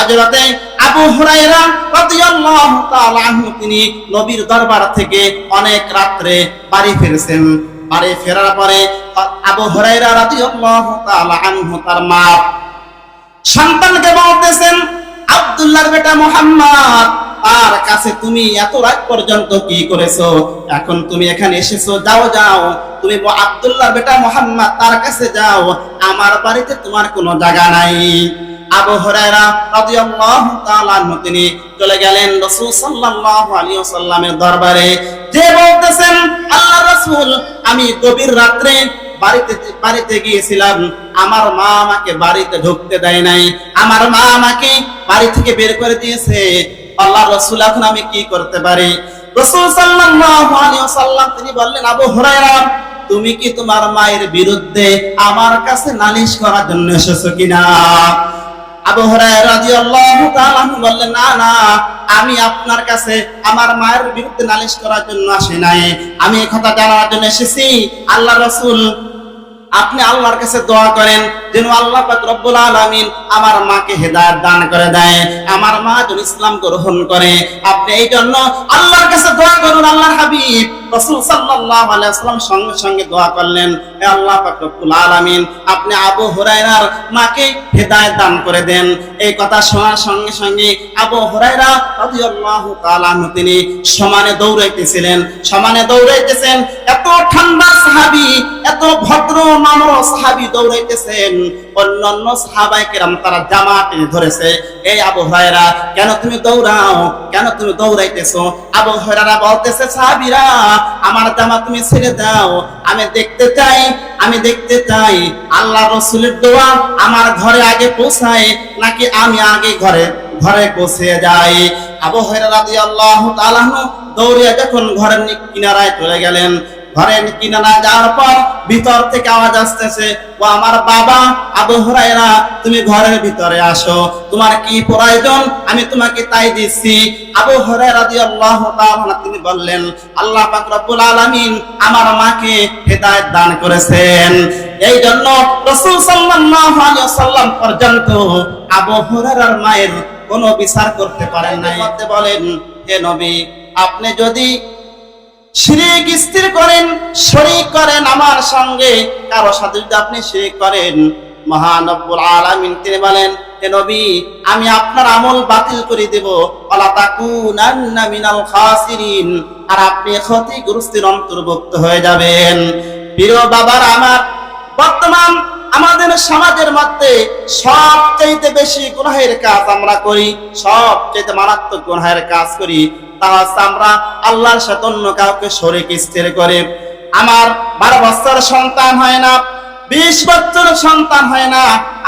হযরতে আবু হুরায়রা রাদিয়াল্লাহু তিনি নবীর দরবার থেকে অনেক রাত্রে বাড়ি ফিরছেন। বাড়ি ফেরার পরে আবু হুরায়রা রাদিয়াল্লাহু তাআলা আনহু তার মা সন্তানকে বলতেছেন, আব্দুল্লাহর বেটা মোহাম্মদ, তার কাছে তুমি এত রাত পর্যন্ত কি করেছ? এখন তুমি এখানে এসেছ, যাও যাও। তুমি আব্দুল্লাহর বেটা মোহাম্মদ, তার কাছে যাও। আমার বাড়িতে তোমার কোনো জায়গা নাই। আবু হুরায়রা রাদিয়াল্লাহু তাআলা তিনি চলে গেলেন রাসূল সাল্লাল্লাহু আলাইহি ওয়াসাল্লামের দরবারে। যে বলতেছেন রাসূল, আমি গভীর রাত্রে বাড়িতে বাড়িতে গিয়েছিলাম। আমার মা আমাকে বাড়িতে ঢুকতে দেয় নাই। আমার মা আমাকে বাড়ি থেকে বের করে দিয়েছে। আল্লাহ রসুল, এখন আমি কি করতে পারি? রসুল সাল্লাল্লাহু আলাইহি ওয়াসাল্লাম, তিনি বললেন, আবু হুরায়রা, তুমি কি তোমার মায়ের বিরুদ্ধে আমার কাছে নালিশ করার জন্য এসেছ কিনা? আমি আপনার কাছে আমার মায়ের বিরুদ্ধে নালিশ করার জন্য আসি নাই। আমি কথা জানার জন্য এসেছি। আল্লাহ রাসূল, আপনি আল্লাহর কাছে দোয়া করেন যেন আল্লাহ পাক রব্বুল আলামিন আমার মাকে হেদায়েত দান করে দেয়, আমার মা যেন ইসলাম গ্রহণ করে। আপনি এই জন্য আল্লাহর কাছে দোয়া করুন, আল্লাহর হাবিব। রাসূল সাল্লাল্লাহু আলাইহি ওয়াসাল্লাম সঙ্গে সঙ্গে দোয়া করলেন হে আল্লাহ পাক রব্বুল আলামিন, আপনি আবু হুরায়রার মাকে হেদায়েত দান করে দেন। এই কথা শোনার সঙ্গে সঙ্গে আবু হুরায়রা রাদিয়াল্লাহু তাআলা তিনি সমানে দৌড়াইতেছিলেন। সমানে দৌড়াইতেছেন, এত ঠান্ডা সাহাবী, এত ভদ্র নম্র সাহাবী দৌড়াইতেছেন। অন্যান্য সাহাবায়ে কেরাম তারা জামা টেনে ধরেছে এই আবু হুরায়রা, কেন তুমি দৌড়াও? কেন তুমি দৌড়াইতেছো? আবু হুরায়রা বলতেছে, সাহাবীরা আমার জামা তুমি ছেড়ে দাও। আমি দেখতে চাই, আমি দেখতে চাই। আল্লাহ রসুলের দোয়া আমার ঘরে আগে পৌঁছায়, নাকি আমি আগে ঘরে ঘরে পৌঁছে যাই। আবহাওয়া হুরায়রা আল্লাহ দৌড়িয়ে যখন ঘরের কিনারায় চলে গেলেন ঘরের কিনারা যাওয়ার পর ভিতর থেকে আওয়াজ আসতেছে, ও আমার বাবা, আবু হুরায়রা, তুমি ঘরের ভিতরে আসো। তোমার কি প্রয়োজন? আমি তোমাকে তাই দিচ্ছি। আবু হুরায়রা রাদিয়াল্লাহু তাআলা তিনি বললেন, আল্লাহ পাক রব্বুল আলামিন আমার মাকে হেদায়েত দান করেছেন। এই জন্য রাসূল সাল্লাল্লাহু আলাইহি ওয়াসাল্লাম পর্যন্ত আবু হুরায়রার মায়ের কোনো বিচার করতে পারেন নাই। বলেন, হে নবী, আপনি যদি শিরিক স্থির করেন, শরিক করেন আমার সঙ্গে, কারও সাথে যদি আপনি শিরিক করেন, মহানব্বুল আলামিন তিনি বলেন, হে নবী, আমি আপনার আমল বাতিল করে দেব। ওয়ালা তাকুনান্না মিনাল খাসিরিন। আর আপনি ক্ষতিগ্রস্তের অন্তর্ভুক্ত হয়ে যাবেন। প্রিয় বাবার আমার বর্তমান আমাদের সমাজের মধ্যে সবচাইতে বেশি গুনাহের কাজ আমরা করি, সবচাইতে মারাত্মক গুনাহের কাজ করি, তা হচ্ছে আমরা আল্লাহর সাথে অন্য কাউকে শরীক, স্থির করে। আমার বারো বছর সন্তান হয় না, বিশ বছর সন্তান হয় না,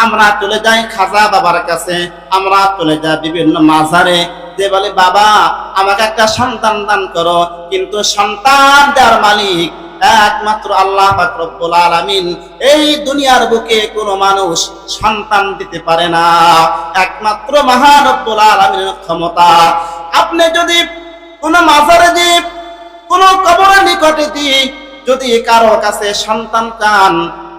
আমরা চলে যাই খাজা বাবার কাছে, আমরা চলে যাই বিভিন্ন মাজারে। যে বলে, বাবা, আমাকে একটা সন্তান দান করো। কিন্তু সন্তান দেওয়ার মালিক একমাত্র আল্লাহ রব্বুল আলামিন এই দুনিয়ার বুকে কোনো মানুষ সন্তান দিতে পারে না। একমাত্র মহান রব্বুল আলামিনের ক্ষমতা। আপনি যদি কোনো মাজারে যে কোনো কবরের নিকটে দিয়ে যদি কারও কাছে সন্তান চান,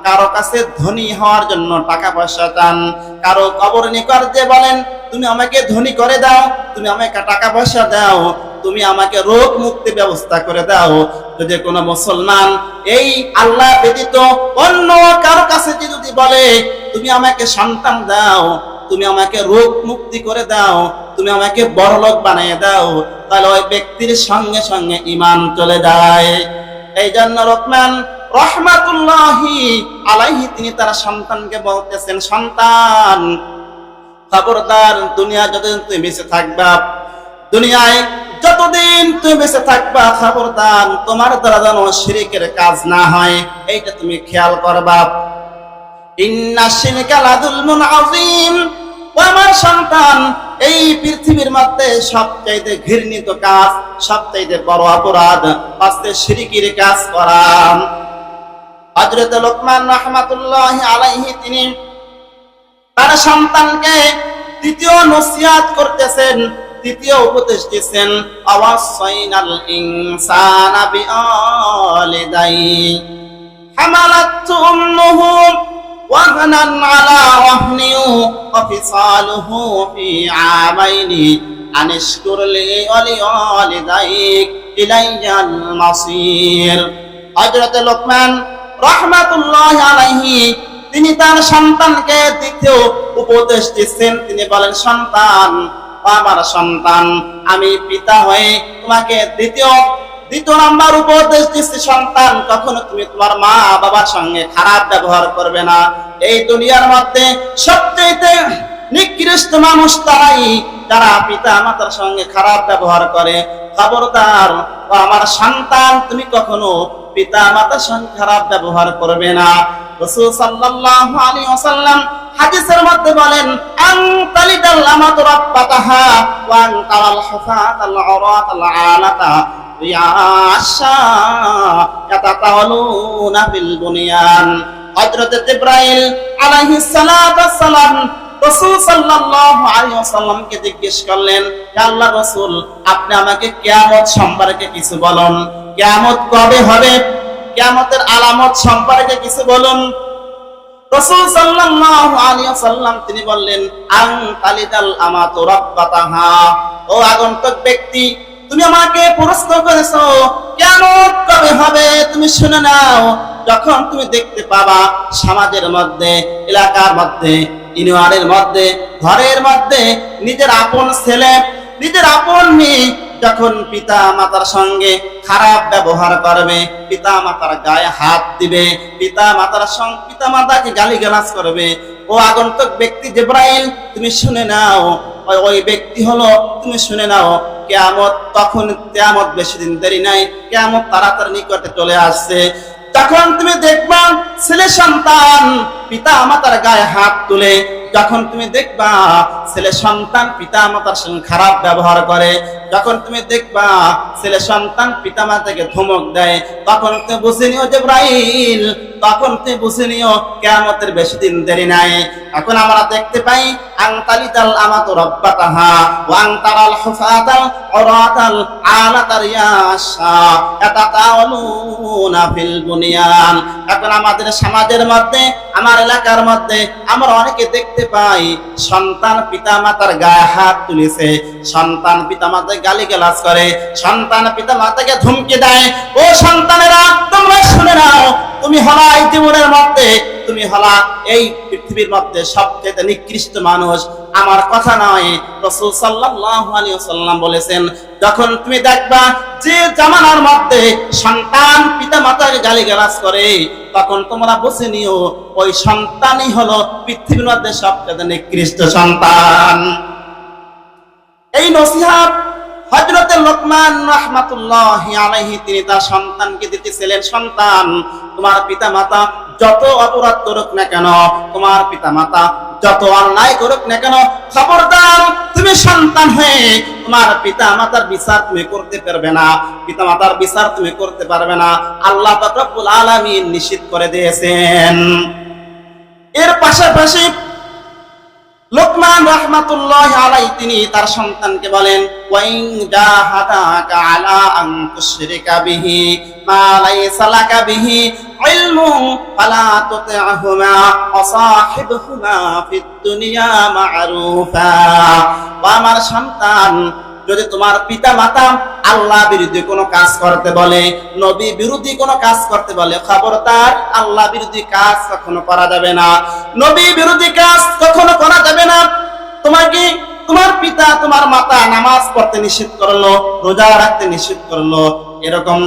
কারও কাছে ধনী হওয়ার জন্য টাকা পয়সা চান, কারও কবর নিকট দিয়ে বলেন, তুমি আমাকে ধনী করে দাও, তুমি আমাকে টাকা পয়সা দাও, তুমি আমাকে রোগ মুক্তি ব্যবস্থা করে দাও যদি কোনো মুসলমান এই আল্লাহ ব্যতীত অন্য কারও কাছে যদি বলে, তুমি আমাকে সন্তান দাও, তুমি আমাকে রোগ মুক্তি করে দাও, তুমি আমাকে বড়লোক বানিয়ে দাও, তাহলে ওই ব্যক্তির সঙ্গে সঙ্গে ইমান চলে যায়। এই জন্য রহমান, রহমাতুল্লাহি আলাইহি তিনি তার সন্তানকে বলতেছেন, সন্তান, খবরদার, দুনিয়া যতদিন তুমি বেঁচে থাকবা দুনিয়ায় যতদিন তুমি বেঁচে থাকবা, খবরদার, তোমার দ্বারা যেন শিরিকের কাজ না হয়, এইটা তুমি খেয়াল করবা। ইন্না শিরকা লাযুলমুন আযীম। ও আমার সন্তান, এই পৃথিবীর মধ্যে সবচাইতে ঘৃণিত কাজ, সবচাইতে বড় অপরাধ হচ্ছে শিরিকির কাজ করা। হযরত লোকমান রাহমাতুল্লাহি আলাইহি, তিনি তার সন্তানকে দ্বিতীয় নসিহাত করতেছেন। দ্বিতীয় উপদেশ দিয়েছেন, আওয়াসাইনাল ইনসানা বিআলিদাই হামালাতু উম্মুহু ওয়াহনান আলা ওয়াহনিহি ওয়া ফি আমাইনি আনিশকুর লি ওয়ালিদাইক ইলাইয়াল মাসির। হযরত লোকমান রাহমাতুল্লাহ আলাইহি, তিনি তার সন্তানকে দ্বিতীয় উপদেশ দিচ্ছেন। তিনি বলেন, সন্তান আমার সন্তান। আমি পিতা হয়ে তোমাকে দ্বিতীয় দ্বিতীয় নাম্বার উপদেশ দিচ্ছি, সন্তান। কখনো তুমি তোমার মা বাবার সঙ্গে খারাপ ব্যবহার করবে না। এই দুনিয়ার মধ্যে সবচেয়ে নিকৃষ্ট মানুষ তারাই, যারা পিতা মাতার সঙ্গে খারাপ ব্যবহার করে। খবরদার আমার সন্তান, তুমি কখনো পিতা মাতার সঙ্গে খারাপ ব্যবহার করবে না। রাসূল সাল্লাল্লাহু আলাইহি ওয়াসাল্লাম হাদিসের মধ্যে বলেন, আন তালিদাল আমাতু রাব্বাতাহা ওয়া হুফাতাল বুনিয়ান। হযরত জিবরাইল আলাইহিস সালাতু সালাম সাল্লাল্লাহু আলাইহি ওয়াসাল্লামকে জিজ্ঞেস করলেন, হে আল্লাহ রাসূল, আপনি আমাকে কিয়ামত সম্পর্কে কিছু বলুন। কিয়ামত কবে হবে? কিয়ামতের আলামত সম্পর্কে কিছু বলুন। রাসূল সাল্লাল্লাহু আলাইহি ওয়াসাল্লাম তিনি বললেন, আন তালিদাল আমাতু রাব্বাতাহা। ও আগন্তুক ব্যক্তি, তুমি আমাকে প্রশ্ন করেছ। কিয়ামত কবে হবে তুমি শুনে নাও। যখন তুমি দেখতে পাবা সমাজের মধ্যে, এলাকার মধ্যে, ইউনিয়নের মধ্যে, ঘরের মধ্যে, নিজের আপন ছেলে, নিজের আপন মেয়ে যখন পিতা মাতার সঙ্গে খারাপ ব্যবহার করবে, পিতা মাতার গায়ে হাত দিবে, পিতা মাতার সঙ্গে, পিতা মাতাকে গালি করবে, ও আগন্তুক ব্যক্তি জেব্রাইল, তুমি শুনে নাও, ওই ওই ব্যক্তি হলো, তুমি শুনে নাও, কেয়ামত তখন, কেয়ামত বেশি দিন দেরি নাই, কেয়ামত তাড়াতাড়ি নিকটে চলে আসছে। তখন তুমি দেখবা ছেলে সন্তান পিতা মাতার গায়ে হাত তুলে যখন তুমি দেখবা ছেলে সন্তান পিতা মাতার সঙ্গে খারাপ ব্যবহার করে, যখন তুমি দেখবা ছেলে সন্তান পিতা মাতাকে ধমক দেয়, তখন তুমি বুঝে নিও জিব্রাইল, তখন তুমি বুঝে নিও কেয়ামতের বেশি দিন দেরি নাই। এখন আমরা দেখতে পাই আংতালিতাল আমাতু রব্বাতাহা ওয়া আংতারাল হুফাতাল উরাতাল আলাতার ইয়াশা ইয়াতাতাওয়ালুনা ফিল বুনিয়ান। এখন আমাদের সমাজের মধ্যে, আমার এলাকার মধ্যে আমরা অনেকে দেখতে পাই, সন্তান পিতা মাতার গায়ে হাত তুলেছে, সন্তান পিতা মাতাকে গালি গালাজ করে, সন্তান পিতা মাতাকে ধমকি দেয়, ও সন্তানেরা, তোমরা শুনে নাও, তুমি হলা এই জীবনের মধ্যে, তুমি হলা এই পৃথিবীর মধ্যে সবচেয়ে নিকৃষ্ট মানুষ। আমার কথা নয়, রসুল সাল্লাল্লাহু আলাইহি ওয়াসাল্লাম বলেছেন যখন তুমি দেখবা যে জামানার মধ্যে সন্তান পিতা মাতাকে গালি গালাজ করে, তখন তোমরা বসে নিও, ওই সন্তানই হলো পৃথিবীর মধ্যে সবচেয়ে নিকৃষ্ট সন্তান। এই নসিহাত হজরত রহমাতুল্লাহ আলাইহি, তিনি তার সন্তানকে দিতেছিলেন সন্তান। তোমার যত অপরাধ করুক না কেন, তোমার যত অন্যায় করুক না কেন, খবরদার, তুমি সন্তান হয়ে তোমার পিতা মাতার বিচার তুমি করতে পারবে না। পিতা মাতার বিচার তুমি করতে পারবে না। আল্লাহ আলামিন করে দিয়েছেন। এর পাশাপাশি লোকমান রহমাতুল্লাহ আলাই তিনি তার সন্তানকে বলেন ওয়াইং জাহাদাকা আলা আন তুশরিকা বিহি মা লাইসা বিহি ইলমুন ফালা তুতি'হুমা ওয়া সাহিবহুমা ফিদ দুনিয়া মা'রুফা। ও আমার সন্তান যদি তোমার পিতা মাতা আল্লাহ বিরুদ্ধে কোনো কাজ করতে বলে, নবী বিরোধী কোনো কাজ করতে বলে, খবরদার আল্লাহ বিরোধী কাজ কখনো করা যাবে না। নবী বিরোধী কাজ কখনো করা যাবে না। তোমাকে তোমার পিতা, তোমার মাতা নামাজ পড়তে নিষেধ করল, রোজা রাখতে নিষেধ করল, এরকম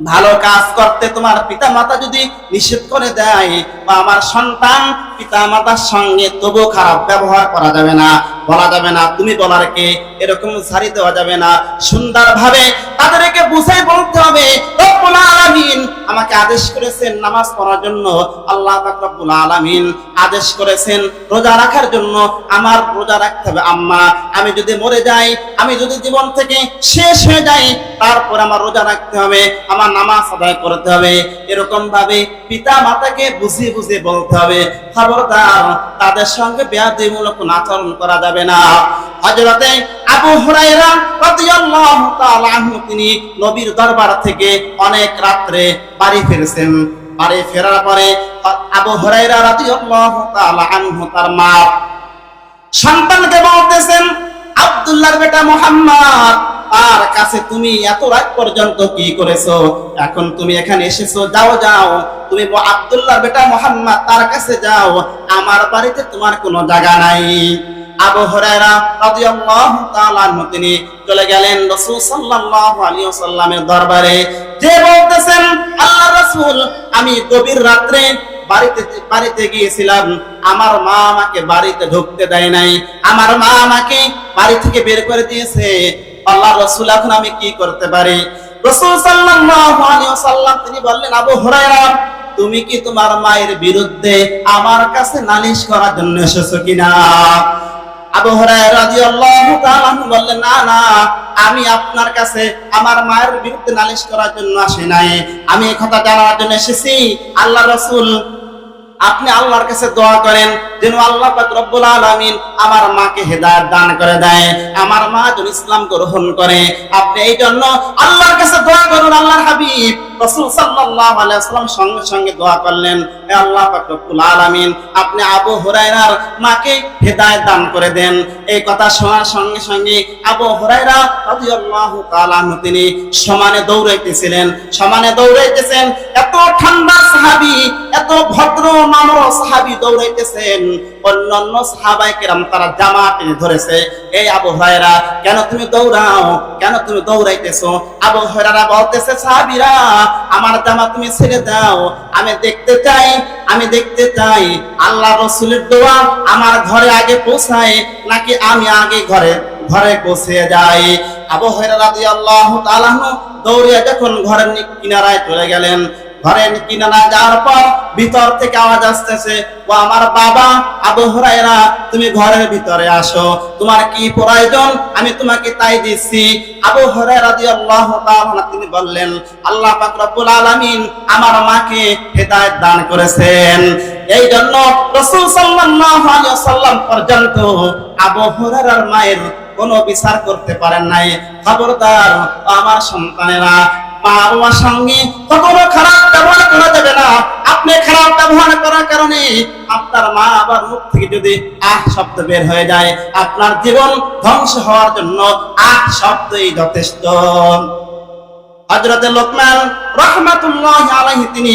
ভালো কাজ করতে তোমার পিতা মাতা যদি নিষেধ করে দেয়, বা আমার সন্তান পিতা মাতার সঙ্গে তবু খারাপ ব্যবহার করা যাবে না, বলা যাবে না, তুমি বলার কে এরকম সারি দেওয়া যাবে না। সুন্দরভাবে তাদেরকে বুঝাই বলতে হবে আমাকে আদেশ করেছেন নামাজ পড়ার জন্য। আল্লাহ আলামিন আদেশ করেছেন রোজা রাখার জন্য। আমার রোজা রাখতে হবে, আম্মা। আমি যদি মরে যাই, আমি যদি জীবন থেকে শেষ হয়ে যাই, তারপর আমার রোজা রাখতে হবে, আমার নামাজ আদায় করতে হবে। এরকম ভাবে পিতা মাতাকে বুঝিয়ে বুঝিয়ে বলতে হবে। খবরদার, তাদের সঙ্গে বেয়াদবিমূলক কোনো আচরণ করা যাবে না। হযরতে আবু হুরায়রা রাদিয়াল্লাহু তাআলা আনহু, তিনি নবীর দরবার থেকে অনেক রাত্রে বাড়ি ফিরেছেন। বাড়ি ফেরার পরে আবু হুরায়রা রাদিয়াল্লাহু তাআলা আনহু তার মা সন্তানকে বলতেছেন, আব্দুল্লাহর বেটা মোহাম্মদ, তার কাছে তুমি এত রাত পর্যন্ত কি করেছ? এখন তুমি এখানে এসেছ, যাও যাও। তুমি আব্দুল্লাহর বেটা মোহাম্মদ, তার কাছে যাও। আমার বাড়িতে তোমার কোনো জায়গা নাই। আবু রাদিয়াল্লাহু তাআলা তিনি চলে গেলেন রাসূল সাল্লাল্লাহু আলাইহি ওয়াসাল্লামের দরবারে। যে বলতেছেন আল্লাহ রাসূল, আমি গভীর রাত্রে বাড়িতে বাড়িতে গিয়েছিলাম। আমার মা আমাকে বাড়িতে ঢুকতে দেয় নাই। আমার মা আমাকে বাড়ি থেকে বের করে দিয়েছে। আল্লাহ রসুল, এখন আমি কি করতে পারি? রসুল সাল্লাল্লাহু আলাইহি ওয়াসাল্লাম, তিনি বললেন, আবু হুরায়রা তুমি কি তোমার মায়ের বিরুদ্ধে আমার কাছে নালিশ করার জন্য এসেছ কিনা? আবু রাদিয়াল্লাহু বললেন, না না, আমি আপনার কাছে আমার মায়ের বিরুদ্ধে নালিশ করার জন্য আসি নাই। আমি এই কথা জানার জন্য এসেছি। আল্লাহ রাসূল আপনি আল্লাহর কাছে দোয়া করেন, যেন আল্লাহ পাক রব্বুল আলামিন আমার মাকে হেদায়েত দান করে দেয়, আমার মা যেন ইসলাম গ্রহণ করে। আপনি এই জন্য আল্লাহর কাছে দোয়া করুন, আল্লাহর হাবিব রাসূল সাল্লাল্লাহু আলাইহি ওয়াসাল্লাম সঙ্গে সঙ্গে দোয়া করলেন হে আল্লাহ পাক রব্বুল আলামিন, আপনি আবু হুরায়রার মাকে হেদায়েত দান করে দেন। এই কথা শোনার সঙ্গে সঙ্গে আবু হুরায়রা রাদিয়াল্লাহু তাআলা তিনি সমানে দৌড়াইতেছিলেন। সমানে দৌড়াইতেছেন, এত ঠান্ডা সাহাবী, এত ভদ্র নম্র সাহাবী দৌড়াইতেছেন। অন্যান্য সাহাবাই কেরাম তারা জামা টেনে ধরেছে, এই আবু হুরায়রা, কেন তুমি দৌড়াও? কেন তুমি দৌড়াইতেছো? আবু হুরায়রা বলতেছে, সাহাবীরা, আমার জামা তুমি ছেড়ে দাও। আমি দেখতে চাই, আমি দেখতে চাই। আল্লাহ রসুলের দোয়া আমার ঘরে আগে পৌঁছায়, নাকি আমি আগে ঘরে ঘরে পৌঁছে যাই। আবু হুরায়রা রাদিয়াল্লাহু তাআলা দৌড়িয়ে যখন ঘরের কিনারায় চলে গেলেন, ঘরের কিনারা যাওয়ার পর ভিতর থেকে আওয়াজ আসতেছে, ও আমার বাবা, আবু হুরায়রা, তুমি ঘরের ভিতরে আসো। তোমার কি প্রয়োজন? আমি তোমাকে তাই দিচ্ছি। আবু হুরায়রা রাদিয়াল্লাহু তাআলা তিনি বললেন, আল্লাহ পাক রব্বুল আলামিন আমার মাকে হেদায়েত দান করেছেন। এই জন্য রাসূল সাল্লাল্লাহু আলাইহি ওয়াসাল্লাম পর্যন্ত আবু হুরায়রার মায়ের কোনো বিচার করতে পারেন নাই। খবরদার, আমার সন্তানেরা, মা বাবার সঙ্গে কখনো খারাপ ব্যবহার করা না। আপনি খারাপ ব্যবহার করার কারণে আপনার মা মুখ থেকে যদি শব্দ বের হয়ে যায়, আপনার জীবন ধ্বংস হওয়ার জন্য আহ শব্দই যথেষ্ট। হজরতে লোকমান রহমাতুল্লাহ আলাইহি তিনি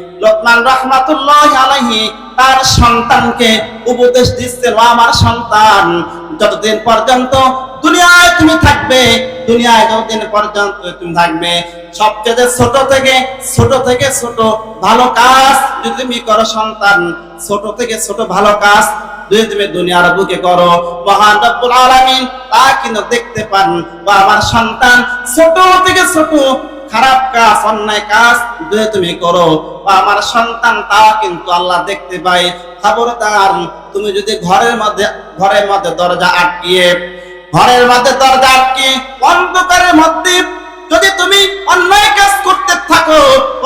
লোকমান রহমাতুল্লাহ আলাইহি তার সন্তানকে উপদেশ দিচ্ছেন ও আমার সন্তান, যতদিন পর্যন্ত দুনিয়ায় তুমি থাকবে, দুনিয়ায় যতদিন পর্যন্ত তুমি থাকবে, সবচেয়ে ছোট থেকে ছোট থেকে ছোট ভালো কাজ যদি তুমি করো সন্তান, ছোট থেকে ছোট ভালো কাজ যদি তুমি দুনিয়ার বুকে করো, মহান রব্বুল আলামিন তা কিন্তু দেখতে পান বা আমার সন্তান, ছোট থেকে ছোট খারাপ কাজ, অন্যায় কাজ যদি তুমি করো। বা আমার সন্তান তা কিন্তু আল্লাহ দেখতে পায়। খবরদার, তুমি যদি ঘরের মধ্যে ঘরের মধ্যে দরজা আটকিয়ে, ঘরের মধ্যে দরজা আটকিয়ে, অন্ধকারের মধ্যে যদি তুমি অন্যায় কাজ করতে থাকো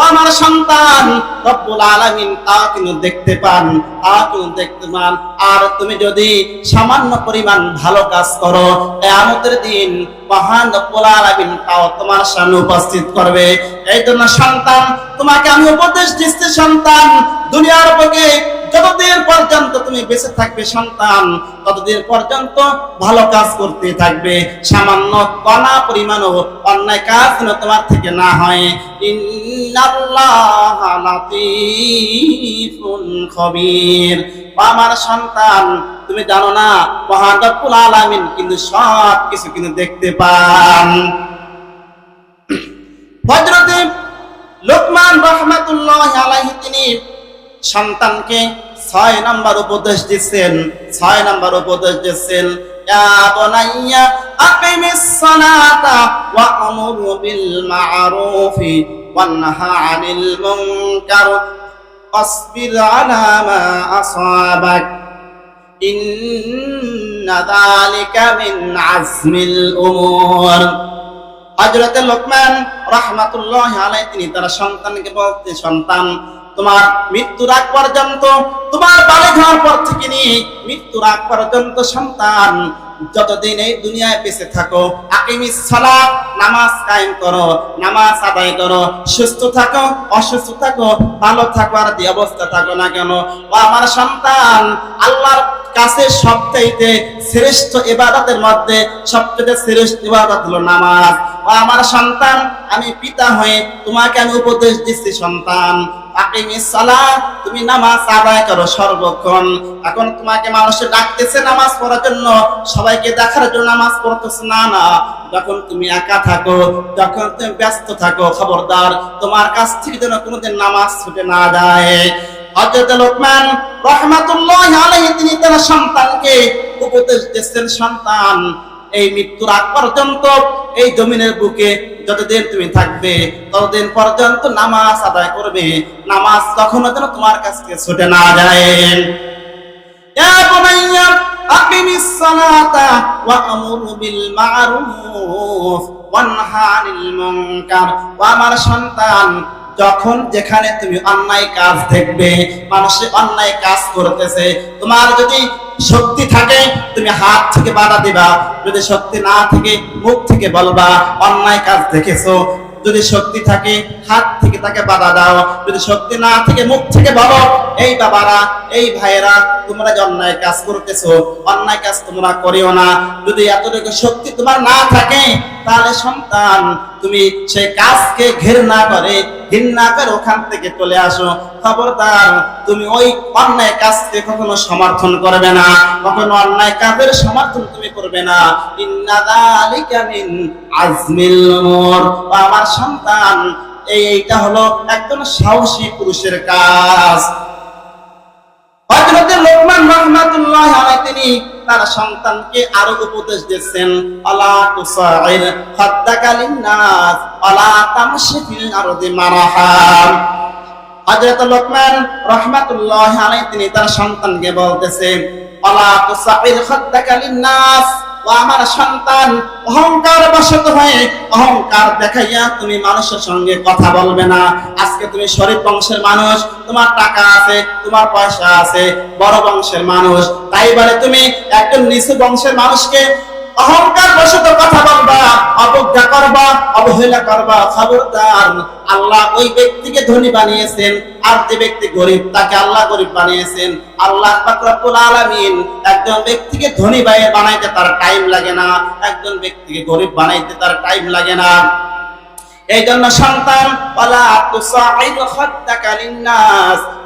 আমার সন্তান, রব্বুল আলামিন তা কিন্তু দেখতে পান, তা কিন্তু দেখতে পান। আর তুমি যদি সামান্য পরিমাণ ভালো কাজ করো, কিয়ামতের দিন মহান রব্বুল আলামিন তাও তোমার সামনে উপস্থিত করবে। এই জন্য সন্তান, তোমাকে আমি উপদেশ দিচ্ছি, সন্তান, দুনিয়ার বুকে যতদিন পর্যন্ত তুমি বেঁচে থাকবে সন্তান, ততদিন পর্যন্ত ভালো কাজ করতে থাকবে। সামান্য কণা পরিমাণও অন্যায় কাজ যেন তোমার থেকে না হয়। আমার সন্তান, তুমি জানো না, মহান আলামিন কিন্তু সব কিছু কিন্তু দেখতে পান। হযরতে লোকমান রহমাতুল্লাহ আলাইহি তিনি সন্তানকে ছয় নাম্বার উপদেশ দিচ্ছেন, ছয় নাম্বার উপদেশ দিচ্ছেন হজরতে লোকমান রহমাতুল্লাহ আলাই তিনি তার সন্তানকে বলতে, সন্তান তোমার মৃত্যুর আগ পর্যন্ত, তোমার বাড়ি ঘর পর থেকে নিয়ে মৃত্যুর আগ পর্যন্ত সন্তান, যতদিন এই দুনিয়ায় বেঁচে থাকো আকিমিস সালাত, নামাজ কায়েম করো, নামাজ আদায় করো, সুস্থ থাকো, অসুস্থ থাকো, ভালো থাকো আর অবস্থা থাকো না কেন। ও আমার সন্তান, আল্লাহর কাছে সবচাইতে শ্রেষ্ঠ ইবাদতের মধ্যে সবচেয়ে শ্রেষ্ঠ ইবাদত হলো নামাজ। ও আমার সন্তান, আমি পিতা হয়ে তোমাকে আমি উপদেশ দিচ্ছি সন্তান। তুমি নামাজ আদায় করো সর্বক্ষণ। এখন তোমাকে ডাকতেছে নামাজ পড়ার জন্য, সবাইকে দেখার জন্য নামাজ পড়তেছে। না না, যখন তুমি একা থাকো, যখন তুমি ব্যস্ত থাকো, খবরদার, তোমার কাছ থেকে যেন কোনোদিন নামাজ ছুটে না যায়। লোকমান রহমাতুল্লাহ তিনি তার সন্তানকে উপদেশ দিচ্ছেন, সন্তান এই মৃত্যুর আগ পর্যন্ত এই জমিনের বুকে যতদিন তুমি থাকবে ততদিন পর্যন্ত নামাজ আদায় করবে নামাজ কখনো যেন তোমার কাছ থেকে ছুটে না যায় يا بني أقم الصلاة وأمر بالمعروف وانه عن المنكر وأمر সন্তান যখন যেখানে তুমি অন্যায় কাজ দেখবে, মানুষে অন্যায় কাজ করতেছে, তোমার যদি শক্তি থাকে, তুমি হাত থেকে বাধা দিবা, যদি শক্তি না থেকে, মুখ থেকে বলবা, অন্যায় কাজ দেখেছ যদি শক্তি থাকে, হাত থেকে তাকে বাধা দাও। যদি শক্তি না থেকে, মুখ থেকে বলো, এই বাবারা, এই ভাইয়েরা, তোমরা যে অন্যায় কাজ করতেছো, অন্যায় কাজ তোমরা করিও না। যদি এতটুকু শক্তি তোমার না থাকে, তাহলে সন্তান, তুমি সেই কাজকে ঘের না করে, ঘৃণা করে ওখান থেকে চলে আসো। খবরদার, তুমি ওই অন্যায় কাজকে কখনো সমর্থন করবে না। কখনো অন্যায় কাজের সমর্থন তুমি করবে না। আজমিল উমুর আমার সন্তান, এই এইটা হলো একজন সাহসী পুরুষের কাজ। তিনি তার সন্তানকে সন্তানকে বলতেছে লিন্নাস আমার সন্তান, অহংকার বশত হয়ে অহংকার দেখাইয়া তুমি মানুষের সঙ্গে কথা বলবে না। আজকে তুমি শরীফ বংশের মানুষ, তোমার টাকা আছে, তোমার পয়সা আছে, বড় বংশের মানুষ। তাই বলে তুমি একজন নিচু বংশের মানুষকে অহংকার বশত কথা বলবা, অবজ্ঞা করবা, অবহেলা করবা, খবরদার। আল্লাহ ওই ব্যক্তিকে ধনী বানিয়েছেন, আর যে ব্যক্তি গরিব, তাকে আল্লাহ গরিব বানিয়েছেন। আল্লাহ আলামিন একজন ব্যক্তিকে ধনী বানাইতে তার টাইম লাগে না, একজন ব্যক্তিকে গরিব বানাইতে তার টাইম লাগে না। এই জন্য সন্তান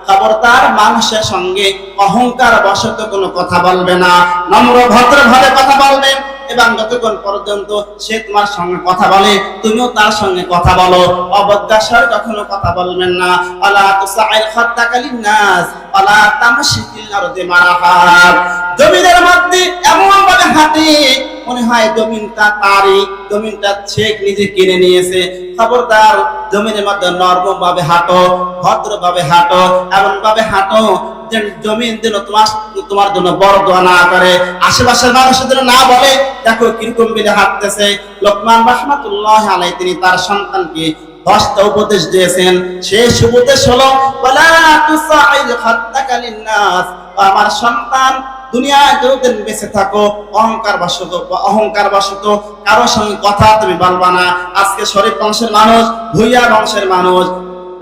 খবরদার মানুষের সঙ্গে অহংকার বশত কোনো কথা বলবে না। নম্র ভদ্র ভাবে কথা বলবে। এবং যতক্ষণ পর্যন্ত সে তোমার সঙ্গে কথা বলে, তুমিও তার সঙ্গে কথা বলো। অবজ্ঞাসর কখনো কথা বলবেন না। আলা তুসাইল খাত্তাকালিন নাস আলা তামশি ফিল মারা মারাহা জমিদের মধ্যে এমন ভাবে হাঁটে মনে হয় জমিনটা তারই, জমিনটা ছেক নিজে কিনে নিয়েছে। খবরদার, জমিনের মধ্যে নরম ভাবে হাঁটো ভদ্র ভাবে হাঁটো এমন ভাবে হাঁটো জমিন যেন তোমার তোমার জন্য বড় দোয়া না করে। আশেপাশের মানুষের জন্য না বলে, দেখো কীরকম বিলে হাঁটতেছে। লোকমান রহমাতুল্লাহ আলাই তিনি তার সন্তানকে দশটা উপদেশ দিয়েছেন। শেষ উপদেশ হলো আমার সন্তান বেঁচে থাকো, অহংকার সঙ্গে কথা তুমি না। আজকে বংশের মানুষ, ভুইয়া বংশের মানুষ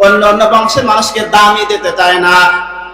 অন্য অন্য বংশের মানুষকে দামি দিতে চায় না।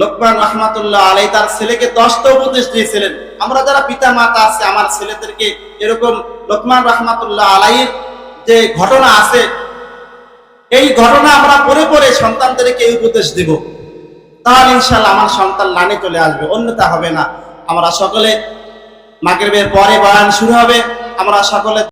লোকমান রহমাতুল্লাহ আলাই তার ছেলেকে দশটা উপদেশ দিয়েছিলেন। আমরা যারা পিতা মাতা আছে, আমার ছেলেদেরকে এরকম লোকমান রহমাতুল্লাহ আলাইয়ের যে ঘটনা আছে, এই ঘটনা আমরা পরে পরে সন্তানদেরকে এই উপদেশ দিব। তাহলে ইনশাল্লাহ আমার সন্তান লানে চলে আসবে অন্যতা হবে না। আমরা সকলে মাকের মাগরিবের পরে বয়ান শুরু হবে। আমরা সকলে